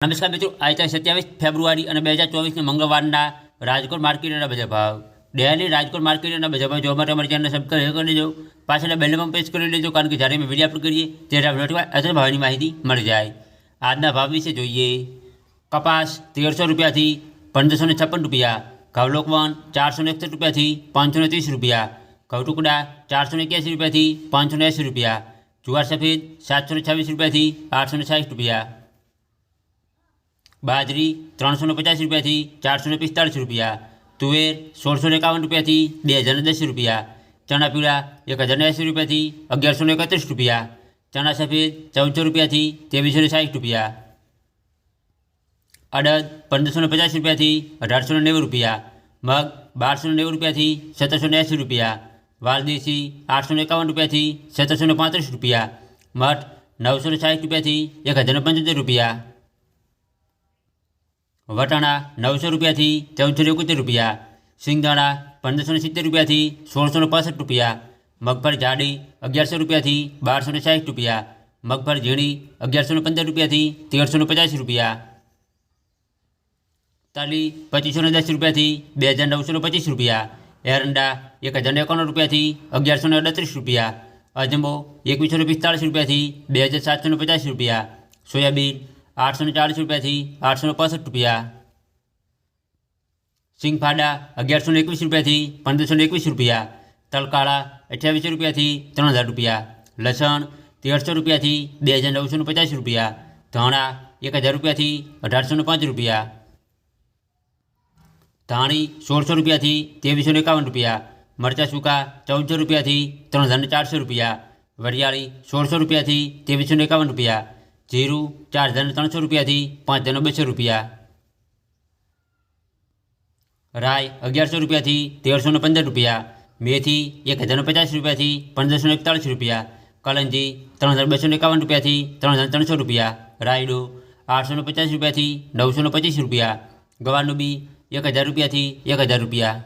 નમસ્કાર મિત્રો આજે સત્યાવીસ ફેબ્રુઆરી અને બે હજાર ચોવીસના મંગળવારના રાજકોટ માર્કેટના બજાર ભાવ ડેલી રાજકોટ માર્કેટના બજાર ભાવ જોવા માટે અમારી ચેનલ સબસ્ક્રાઈબ કરી લેજો પાછળ બેલમાં પ્રેસ કરી લેજો કારણ કે જ્યારે અમે વિડીયો અપલોડ કરીએ ત્યારે નોટિફાઈ અસર ભાવની માહિતી મળી જાય આજના ભાવ વિશે જોઈએ કપાસ તેરસો રૂપિયાથી પંદરસો ને છપ્પન રૂપિયા ઘઉં લોકવન ચારસો ને એકસઠ રૂપિયાથી પાંચસો ને ત્રીસ રૂપિયા ઘઉં ટુકડા ચારસો ને એક્યાસી રૂપિયાથી પાંચસો ને એંસી રૂપિયા જુવાર સફેદ સાતસો ને છવ્વીસ રૂપિયાથી આઠસો ને સાઠ રૂપિયા બાજરી ત્રણસો ને પચાસ રૂપિયાથી ચારસો ને પિસ્તાળીસ રૂપિયા તુવેર સોળસો ને એકાવન રૂપિયાથી બે હજાર ને દસ રૂપિયા ચણા પીળા એક હજાર ને એંસી રૂપિયાથી અગિયારસો ને એકત્રીસ રૂપિયા ચણા સફેદ ચૌદસો રૂપિયાથી ત્રેવીસો ને સાઠ રૂપિયા અડદ પંદરસો ને પચાસ રૂપિયાથી અઢારસો ને નેવું રૂપિયા મગ બારસો ને નેવું રૂપિયાથી સત્તરસો ને એંસી રૂપિયા વાલદેશી આઠસો ને એકાવન રૂપિયાથી સત્તરસો ને પાંત્રીસ રૂપિયા મઠ નવસો ને સાઠ રૂપિયાથી એક હજાર ને પંચોતેર રૂપિયા વટાણા નવસો રૂપિયાથી ચૌદસો ને એકોતેર રૂપિયા સિંગદાણા પંદરસો ને સિત્તેર રૂપિયાથી સોળસો ને પાસઠ રૂપિયા મગફળ જાડી અગિયારસો રૂપિયાથી બારસો ને સાઠ રૂપિયા મગફળ ઝીણી અગિયારસો ને પંદર રૂપિયાથી તેરસો ને પચાસ રૂપિયા તાલી પચીસો ને દસ રૂપિયાથી બે હજાર નવસો ને પચીસ રૂપિયા એરંડા એક હજાર ને એકાણું રૂપિયાથી અગિયારસો ને અડત્રીસ રૂપિયા અજમો એકવીસો ને પિસ્તાળીસ રૂપિયાથી બે હજાર સાતસો ને પચાસ રૂપિયા સોયાબીન આઠસો ને ચાળીસ રૂપિયાથી આઠસો ને પાસઠ રૂપિયા સિંગફાડા અગિયારસો ને એકવીસ રૂપિયાથી પંદરસો ને એકવીસ રૂપિયા તલકાળા અઠ્યાવીસો રૂપિયાથી ત્રણ હજાર રૂપિયા લસણ તેરસો રૂપિયાથી બે હજાર નવસો ને પચાસ રૂપિયા ધાણા એક હજાર રૂપિયાથી અઢારસો ને પાંચ રૂપિયા ધાણી સોળસો રૂપિયાથી ત્રેવીસો ને એકાવન રૂપિયા મરચાં સૂકા ચૌદસો રૂપિયાથી ત્રણ હજાર ને ચારસો રૂપિયા વરિયાળી સોળસો રૂપિયાથી ત્રેવીસો ને એકાવન રૂપિયા જીરું ચાર હજારને ત્રણસો રૂપિયાથી, પાંચ હજારના બસો રૂપિયા. રાય અગિયારસો રૂપિયાથી, તેરસો ને પંદર રૂપિયા. મેથી એક હજાર પચાસ રૂપિયાથી, પંદરસો એકતાળીસ રૂપિયા. કલંજી ત્રણ હજાર બસો એકાવન રૂપિયાથી, ત્રણ હજાર ત્રણસો રૂપિયા. રાયડો આઠસો પચાસ રૂપિયાથી, નવસો પચીસ રૂપિયા. ગવાનું બી એક હજાર રૂપિયાથી એક હજાર રૂપિયા.